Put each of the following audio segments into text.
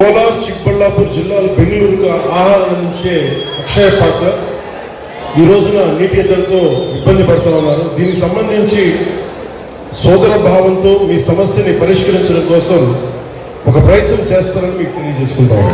కోలార్ చిక్కబళ్ళాపూర్ జిల్లాలో బెంగళూరుకు ఆహారం అందించే అక్షయ పాత్ర. ఈ రోజున నీటి ఎద్దడితో ఇబ్బంది పడుతూ ఉన్నారు. దీనికి సంబంధించి సోదర భావంతో మీ సమస్యని పరిష్కరించడం కోసం ఒక ప్రయత్నం చేస్తారని మీకు తెలియజేసుకుంటాము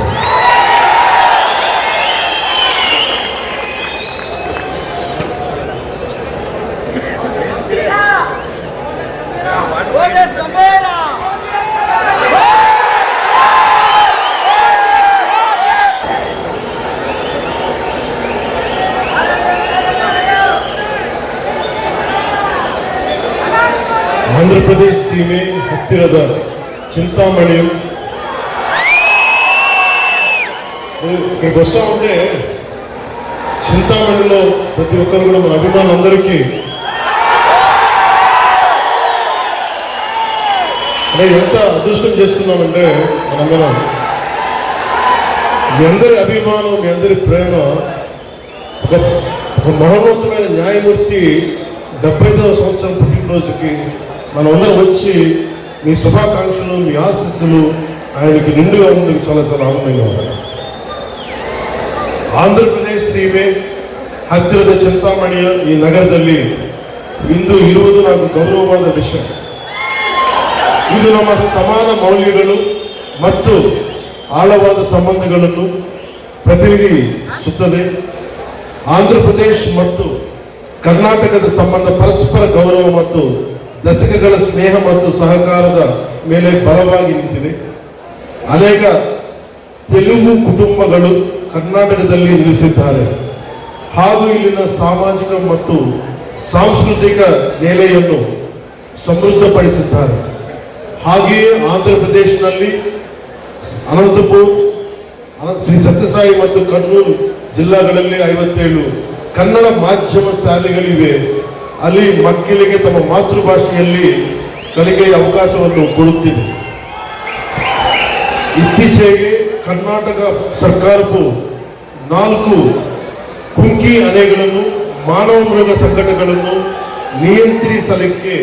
ಆಂಧ್ರಪ್ರದೇಶ ಸೀಮೆ ಹತ್ತಿರದ చింతామణి ఇక్కడికి వస్తా ఉంటే చింతామణిలో ప్రతి ఒక్కరు కూడా మన అభిమానులందరికీ అంటే ఎంత అదృష్టం చేసుకున్నామంటే మనందరం మీ అందరి అభిమానం మీ అందరి ప్రేమ ఒక ఒక మహోన్నతమైన న్యాయమూర్తి డెబ్బైదవ సంవత్సరం పుట్టినరోజుకి మనమందరం వచ్చి మీ శుభాకాంక్షలు మీ ఆశీస్సులు ఆయనకి నిండుగా ఉన్నందుకు చాలా చాలా ఆనందంగా ఉంది ಆಂಧ್ರಪ್ರದೇಶ ಸೀಮೆ ಹತ್ತಿರದ ಚಿಂತಾಮಣಿಯ ಈ ನಗರದಲ್ಲಿ ಇಂದು ಇರುವುದು నాకు ಗೌರವವಾದ ವಿಷಯ ಇದು ನಮ್ಮ ಸಮಾನ ಮೌಲ್ಯಗಳು ಮತ್ತು ಆಳವಾದ ಸಂಬಂಧಗಳನ್ನು ಪ್ರತಿನಿಧಿಸುತ್ತದೆ ಆಂಧ್ರಪ್ರದೇಶ್ ಮತ್ತು ಕರ್ನಾಟಕದ ಸಂಬಂಧ ಪರಸ್ಪರ ಗೌರವ ಮತ್ತು ದಶಕಗಳ ಸ್ನೇಹ ಮತ್ತು ಸಹಕಾರದ ಮೇಲೆ ಬಲವಾಗಿ ನಿಂತಿದೆ. ಅನೇಕ ತೆಲುಗು ಕುಟುಂಬಗಳು ಕರ್ನಾಟಕದಲ್ಲಿ ನೆಲೆಸಿದ್ದಾರೆ. ಹಾಗೂ ಇಲ್ಲಿನ ಸಾಮಾಜಿಕ ಮತ್ತು ಸಾಂಸ್ಕೃತಿಕ ನೆಲೆಯನ್ನು ಸಮೃದ್ಧಪಡಿಸಿದ್ದಾರೆ. ಹಾಗೆಯೇ ಆಂಧ್ರ ಪ್ರದೇಶದಲ್ಲಿ ಅನಂತಪುರ್ ಅನಂತ ಶ್ರೀ ಸತ್ಯಸಾಯಿ ಮತ್ತು ಕಣ್ಣೂರು ಜಿಲ್ಲಾಗಳಲ್ಲಿ ಐವತ್ತೇಳು ಕನ್ನಡ ಮಾಧ್ಯಮ ಶಾಲೆಗಳಿವೆ. ಅಲ್ಲಿ ಮಕ್ಕಳಿಗೆ ತಮ್ಮ ಮಾತೃಭಾಷೆಯಲ್ಲಿ ಕಲಿಕೆಯ ಅವಕಾಶವನ್ನು ಕೊಡುತ್ತಿದೆ. ಇತ್ತೀಚೆಗೆ ಕರ್ನಾಟಕ ಸರ್ಕಾರವು ನಾಲ್ಕು ಕುಂಕಿ ಅಲೆಗಳನ್ನು, ಮಾನವ ಮೃಗ ಸಂಘಟನೆಗಳನ್ನು ನಿಯಂತ್ರಿಸಲಿಕ್ಕೆ